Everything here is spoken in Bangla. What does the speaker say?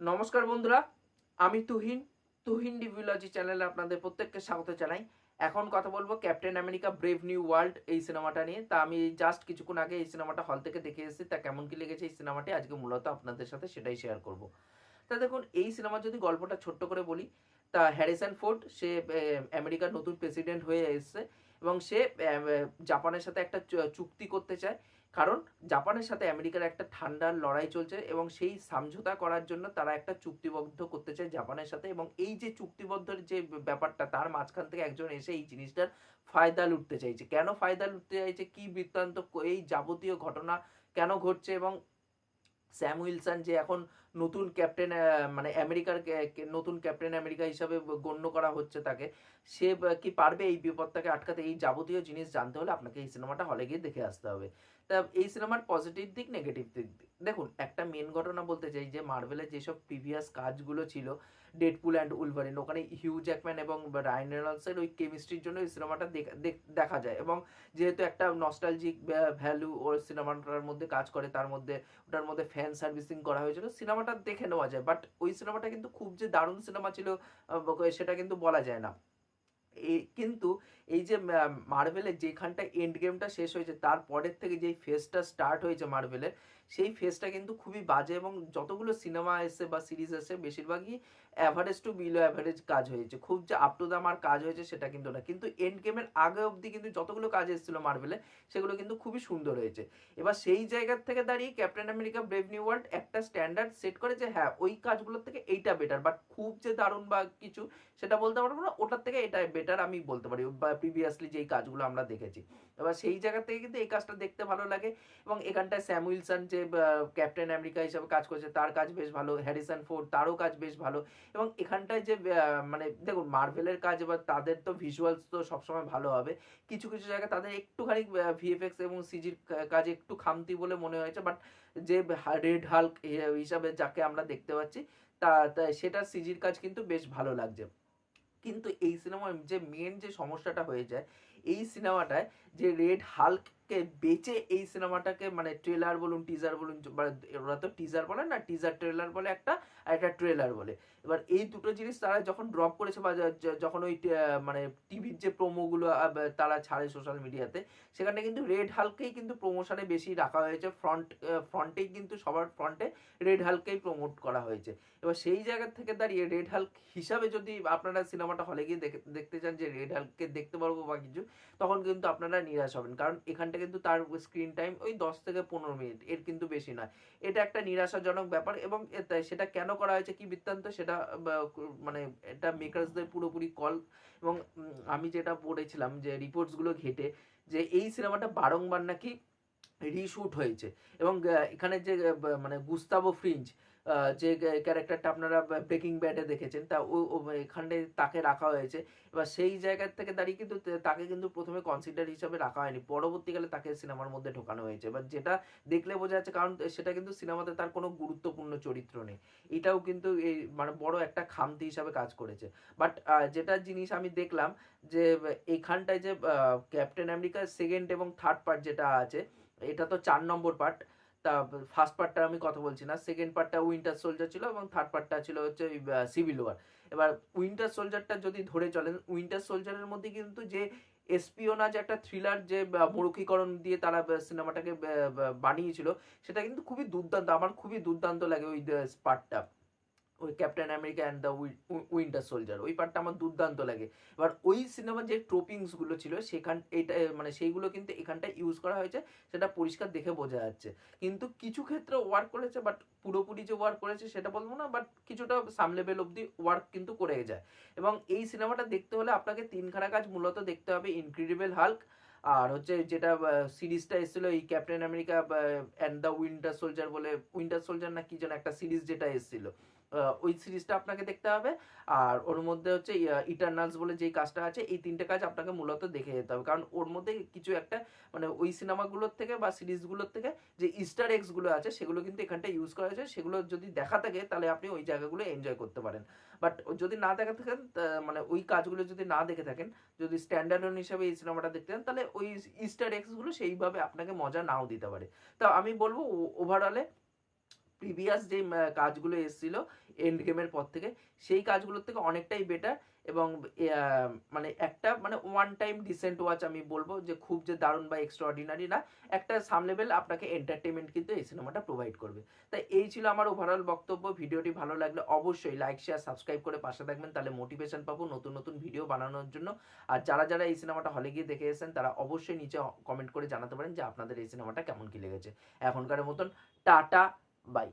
নমস্কার বন্ধুরা, আমি তুহিন তুহিন ডিভিলজি চ্যানেলে আপনাদের প্রত্যেককে স্বাগত জানাই। এখন কথা বলব Captain America Brave New World এই সিনেমাটা নিয়ে। তা আমি জাস্ট কিছুক্ষণ আগে এই সিনেমাটা হল থেকে দেখে এসেছি, তা কেমন কি লেগেছে এই সিনেমাটি আজকে মূলত আপনাদের সাথে সেটাই শেয়ার করব। তা দেখুন, এই সিনেমার যদি গল্পটা ছোট্ট করে বলি, তা হ্যারিসন ফোর্ড, সে আমেরিকার নতুন প্রেসিডেন্ট হয়ে এসেছে এবং সে জাপানের সাথে একটা চুক্তি করতে চায়। কারণ জাপানের সাথে আমেরিকার একটা ঠান্ডার লড়াই চলছে এবং সেই সমঝোতা করার জন্য তারা একটা চুক্তিবদ্ধ করতে চায় জাপানের সাথে এবং এই যে চুক্তিবদ্ধ যে ব্যাপারটা, তার মাঝখান থেকে একজন এসে এই জিনিসটার ফায়দা লুটতে চাইছে। কেন ফায়দা লুটতে চাইছে? কি বৃত্তান্ত? এই যাবতীয় ঘটনা কেন ঘটছে? এবং স্যাম উইলসন যে এখন নতুন ক্যাপ্টেন মানে আমেরিকার নতুন ক্যাপ্টেন আমেরিকা হিসাবে গণ্য করা হচ্ছে তাকে। সে কি পারবে এই বিপদটাকে আটকাতে? এই যাবতীয় জিনিস জানতে হলে আপনাকে এই সিনেমাটা হলে গিয়ে দেখে আসতে হবে। তা এই সিনেমার পজিটিভ দিক নেগেটিভ দিক দেখুন, একটা মেন ঘটনা বলতে চাই যে মার্ভেলের যেসব প্রিভিয়াস কাজগুলো ছিল ডেডপুল অ্যান্ড উলভারিন ওখানে হিউ জ্যাকম্যান এবং রায়ন রেনল্ডসের ওই কেমিস্ট্রির জন্য ওই সিনেমাটা দেখা- যায়। এবং যেহেতু একটা নস্টালজিক ভ্যালু ওর সিনেমাটার মধ্যে কাজ করে, তার মধ্যে, ওটার মধ্যে ফ্যান সার্ভিসিং করা হয়েছিল সিনেমাটা দেখে নেওয়া যায় বাট ওই সিনেমাটা কিন্তু খুব যে দারুণ সিনেমা ছিল সেটা কিন্তু বলা যায় না। কিন্তু এই যে মার্ভেলের যেখানটা এন্ড গেমটা শেষ হয়েছে, তারপরের থেকে যেই ফেজটা স্টার্ট হয়েছে মার্ভেলের সেই ফেজটা কিন্তু খুবই বাজে এবং যতগুলো সিনেমা এসে বা সিরিজ এসে বেশিরভাগই অ্যাভারেজ টু বিলো অ্যাভারেজ কাজ হয়েছে। খুব যে আপ টু দাম আর কাজ হয়েছে সেটা কিন্তু না। কিন্তু এন্ড গেমের আগে অবধি কিন্তু যতগুলো কাজ এসেছিল মার্ভেলে সেগুলো কিন্তু খুবই সুন্দর হয়েছে। এবার সেই জায়গার থেকে দাঁড়িয়ে Captain America Brave New World একটা স্ট্যান্ডার্ড সেট করে যে হ্যাঁ ওই কাজগুলোর থেকে এইটা বেটার বাট খুব যে দারুণ বা কিছু সেটা বলতে পারব না, ওটার থেকে এটা বেটার আমি বলতে পারি। বা প্রিভিয়াসলি যেই কাজগুলো আমরা দেখেছি। এবার সেই জায়গা থেকে কিন্তু এই কাজটা দেখতে ভালো লাগে এবং এখানটায় স্যাম উইলসন যে ক্যাপ্টেন আমেরিকা হিসাবে কাজ করছে, তার কাজ বেশ ভালো, হ্যারিসন ফোর্ড তারও কাজ বেশ ভালো, এবং এখানটায় যে মানে দেখুন মার্ভেলের কাজ, এবার তাদের তো ভিজুয়ালস তো সবসময় ভালো হবে, কিছু কিছু জায়গায় তাদের একটুখানি ভিএফএক্স এবং সিজির কাজে একটু খামতি বলে মনে হয়েছে বাট যে রেড হাল্ক হিসাবে যাকে আমরা দেখতে পাচ্ছি, তা সেটা সিজির কাজ কিন্তু বেশ ভালো লাগছে। কিন্তু এই সিনেমার যে মেন যে সমস্যাটা হয়ে যায়, এই সিনেমাটায় যে রেড হাল্ককে বেচে এই সিনেমাটাকে মানে ট্রেলার বলুন টিজার বলুন বা ওরা তো টিজার বলে না টিজার ট্রেলার বলে একটা, আর একটা ট্রেলার বলে। এবার এই দুটো জিনিস তারা যখন ড্রপ করেছে বা যখন ওই মানে টিভির যে প্রোমোগুলো তারা ছাড়ে সোশ্যাল মিডিয়াতে সেখানে কিন্তু রেড হালকেই কিন্তু প্রমোশনে বেশি রাখা হয়েছে ফ্রন্ট ফ্রন্টেই কিন্তু সবার ফ্রন্টে রেড হালকেই প্রমোট করা হয়েছে। এবার সেই জায়গা থেকে দাঁড়িয়ে রেড হাল্ক হিসাবে যদি আপনারা সিনেমাটা হলে গিয়ে দেখে- দেখতে চান যে রেড হাল্ককে দেখতে পারব বা কিছু, তখন কিন্তু আপনারা নিরাশ হবেন। কারণ এখানটা কিন্তু তার স্ক্রিন টাইম ওই দশ থেকে পনেরো মিনিট, এর কিন্তু বেশি নয়। এটা একটা নিরাশাজনক ব্যাপার এবং সেটা কেন করা হয়েছে, কি বৃত্তান্ত সেটা মানে এটা মেকার্সদের পুরোপুরি কল এবং আমি যেটা পড়েছিলাম যে রিপোর্টসগুলো ঘেটে যে এই সিনেমাটা বারংবার নাকি রিশুট হয়েছে এবং এখানে যে মানে গুস্তাবো ফ্রিঞ্জ যে ক্যারেক্টারটা আপনারা ব্রেকিং ব্যাডে দেখেছেন, তা ও ও এখানে তাকে রাখা হয়েছে। এবার সেই জায়গার থেকে দাঁড়িয়ে কিন্তু তাকে কিন্তু প্রথমে কনসিডার হিসাবে রাখা হয়নি। পরবর্তীকালে তাকে সিনেমার মধ্যে ঢোকানো হয়েছে। এবার যেটা দেখলে বোঝা যাচ্ছে, কারণ সেটা কিন্তু সিনেমাতে তার কোনো গুরুত্বপূর্ণ চরিত্র নেই। এটাও কিন্তু এই মানে বড় একটা খামতি হিসাবে কাজ করেছে। বাট যেটা জিনিস আমি দেখলাম যে এইখানটায় যে ক্যাপ্টেন আমেরিকার সেকেন্ড এবং থার্ড পার্ট যেটা আছে, এটা তো চার নম্বর পার্ট তা ফার্স্ট পার্টটা আমি কথা বলছি না। সেকেন্ড পার্টটা উইন্টার সোলজার ছিল এবং থার্ড পার্টটা ছিল হচ্ছে সিভিল ওয়ার এবার উইন্টার সোলজারটা যদি ধরে চলেন উইন্টার সোলজারের মধ্যে কিন্তু যে এসপিওনাজ একটা থ্রিলার যে মরুখীকরণ দিয়ে তারা সিনেমাটাকে বানিয়েছিল, সেটা কিন্তু খুবই দুর্দান্ত, আমার খুবই দুর্দান্ত লাগে ওই পার্টটা ওই Captain America and the Winter Soldier ওই পার্টটা আমার দুর্দান্ত লাগে। এবার ওই সিনেমার যে ট্রোপিংসগুলো ছিল, সেখান, এটা মানে সেইগুলো কিন্তু এখানটায় ইউজ করা হয়েছে, সেটা পরিষ্কার দেখে বোঝা যাচ্ছে। কিন্তু কিছু ক্ষেত্রে ওয়ার্ক করেছে বাট পুরোপুরি যে ওয়ার্ক করেছে, সেটা বলব না বাট কিছুটা সাম লেভেল অব্দি ওয়ার্ক কিন্তু করে যায়। এবং এই সিনেমাটা দেখতে হলে আপনাকে তিনখানা কাজ মূলত দেখতে হবে ইনক্রেডিবল হাল্ক আর হচ্ছে যেটা সিরিজটা এসেছিল এই Captain America and the Winter Soldier বলে উইন্টার সোলজার না কি যেন একটা সিরিজ যেটা এসেছিল। ওই সিরিজটা আপনাকে দেখতে হবে। আর ওর মধ্যে হচ্ছে ইটারনালস বলে যেই কাজটা আছে, এই তিনটে কাজ আপনাকে মূলত দেখে যেতে হবে। কারণ ওর মধ্যে কিছু একটা মানে ওই সিনেমাগুলোর থেকে বা সিরিজগুলোর থেকে যে ইস্টার এক্সগুলো আছে, সেগুলো কিন্তু এখানটা ইউজ করা হয়েছে। সেগুলো যদি দেখা থাকে, তাহলে আপনি ওই জায়গাগুলো এনজয় করতে পারেন। বাট যদি না দেখা থাকেন মানে ওই কাজগুলো যদি না দেখে থাকেন, যদি স্ট্যান্ডার্ড হিসাবে এই সিনেমাটা দেখতে চান, তাহলে ওই ইস্টার এক্সগুলো সেইভাবে আপনাকে মজা নাও দিতে পারে। তা আমি বলব ওভারঅলে প্রিভিয়াস যে কাজগুলো এসেছিল এন্ড গেমের পর থেকে, সেই কাজগুলোর থেকে অনেকটাই বেটার এবং মানে একটা মানে ওয়ান টাইম ডিসেন্ট ওয়াচ আমি বলব যে খুব যে দারুণ বা এক্সট্রা অর্ডিনারি না, একটা সাম লেভেল আপনাকে এন্টারটেনমেন্ট কিন্তু এই সিনেমাটা প্রোভাইড করবে। তাই এই ছিল আমার ওভারঅল বক্তব্য, ভিডিওটি ভালো লাগলে অবশ্যই লাইক শেয়ার সাবস্ক্রাইব করে পাশে থাকবেন, তাহলে মোটিভেশন পাবো নতুন নতুন ভিডিও বানানোর জন্য। আর যারা যারা এই সিনেমাটা হলে গিয়ে দেখে এসেছেন, তারা অবশ্যই নিচে কমেন্ট করে জানাতে পারেন যে আপনাদের এই সিনেমাটা কেমন কি লেগেছে। এখনকার মতন, টাটা! Bye.